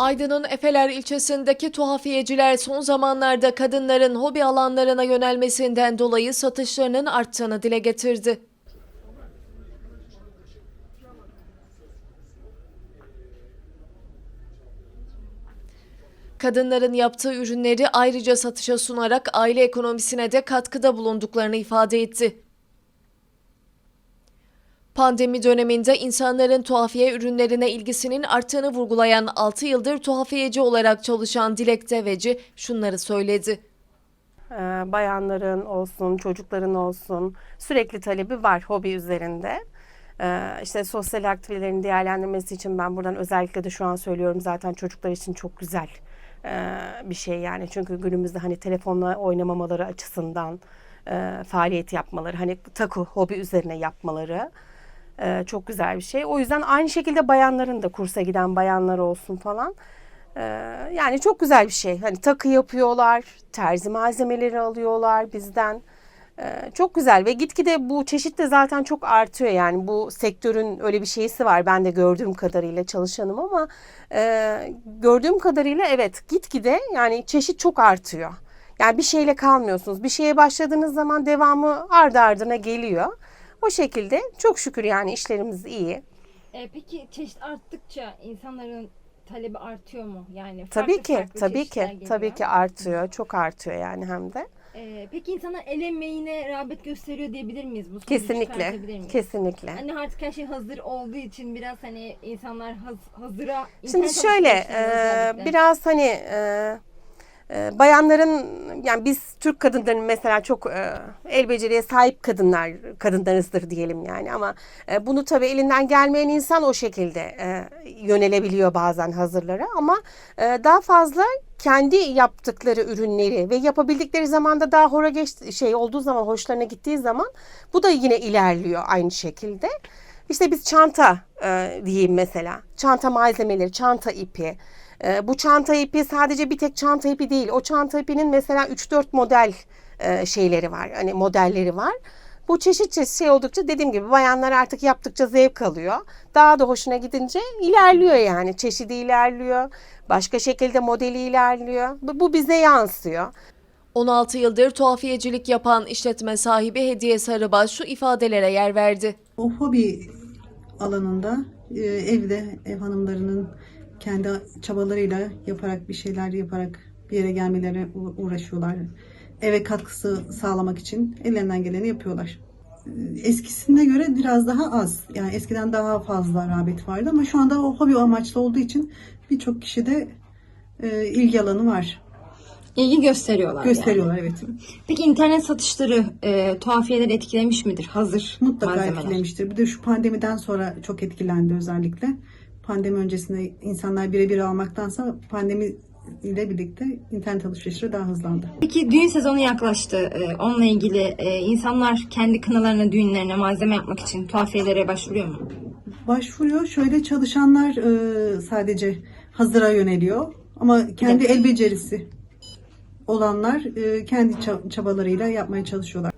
Aydın'ın Efeler ilçesindeki tuhafiyeciler son zamanlarda kadınların hobi alanlarına yönelmesinden dolayı satışlarının arttığını dile getirdi. Kadınların yaptığı ürünleri ayrıca satışa sunarak aile ekonomisine de katkıda bulunduklarını ifade etti. Pandemi döneminde insanların tuhafiye ürünlerine ilgisinin arttığını vurgulayan 6 yıldır tuhafiyeci olarak çalışan Dilek Deveci şunları söyledi. Ee, bayanların olsun, çocukların olsun sürekli talebi var hobi üzerinde. Ee, işte sosyal aktivitelerin değerlendirmesi için ben buradan özellikle de şu an söylüyorum zaten çocuklar için çok güzel ee, bir şey yani. Çünkü günümüzde hani telefonla oynamamaları açısından faaliyet yapmaları, hani taku hobi üzerine yapmaları e, çok güzel bir şey. O yüzden aynı şekilde bayanların da kursa giden bayanlar olsun falan. Ee, yani çok güzel bir şey. Hani takı yapıyorlar, terzi malzemeleri alıyorlar bizden. Ee, çok güzel ve gitgide bu çeşit de zaten çok artıyor yani bu sektörün öyle bir şeysi var ben de gördüğüm kadarıyla çalışanım ama e, gördüğüm kadarıyla evet gitgide yani çeşit çok artıyor. Yani bir şeyle kalmıyorsunuz. Bir şeye başladığınız zaman devamı ardı ardına geliyor. O şekilde çok şükür yani işlerimiz iyi. E, peki çeşit arttıkça insanların talebi artıyor mu? Yani Tabii farklı ki, farklı tabii ki, geliyor. tabii ki artıyor, çok artıyor yani hem de. E, peki insanlar el emeğine rağbet gösteriyor diyebilir miyiz? Bu Kesinlikle, miyiz? kesinlikle. Hani artık her şey hazır olduğu için biraz hani insanlar haz- hazıra Şimdi şöyle, e, biraz hani e, e, bayanların, yani biz Türk kadınların mesela çok e, el beceriye sahip kadınlar, kadınlarızdır diyelim yani ama e, bunu tabii elinden gelmeyen insan o şekilde e, yönelebiliyor bazen hazırlara ama e, daha fazla kendi yaptıkları ürünleri ve yapabildikleri zamanda daha hora geç şey olduğu zaman hoşlarına gittiği zaman bu da yine ilerliyor aynı şekilde. İşte biz çanta e, diyeyim mesela. Çanta malzemeleri, çanta ipi. E, bu çanta ipi sadece bir tek çanta ipi değil. O çanta ipinin mesela 3-4 model e, şeyleri var. Hani modelleri var. Bu çeşit çeşit şey oldukça dediğim gibi bayanlar artık yaptıkça zevk alıyor. Daha da hoşuna gidince ilerliyor yani. Çeşidi ilerliyor. Başka şekilde modeli ilerliyor. Bu, bu bize yansıyor. 16 yıldır tuhafiyecilik yapan işletme sahibi Hediye Sarıbaş şu ifadelere yer verdi. O hobi alanında e, evde ev hanımlarının kendi çabalarıyla yaparak bir şeyler yaparak bir yere gelmelerine u- uğraşıyorlar. Eve katkısı sağlamak için ellerinden geleni yapıyorlar. E, Eskisine göre biraz daha az. Yani eskiden daha fazla rağbet vardı ama şu anda o hobi amaçlı olduğu için birçok kişide e, ilgi alanı var. İlgi gösteriyorlar Gösteriyorlar evet. Peki internet satışları e, tuhafiyeleri etkilemiş midir? Hazır Mutlaka malzemeler. etkilemiştir. Bir de şu pandemiden sonra çok etkilendi özellikle. Pandemi öncesinde insanlar birebir almaktansa pandemi ile birlikte internet alışverişi daha hızlandı. Peki düğün sezonu yaklaştı. Ee, onunla ilgili e, insanlar kendi kınalarına, düğünlerine malzeme yapmak için tuhafiyelere başvuruyor mu? Başvuruyor. Şöyle çalışanlar e, sadece hazıra yöneliyor. Ama kendi el becerisi olanlar e, kendi ça- çabalarıyla yapmaya çalışıyorlar.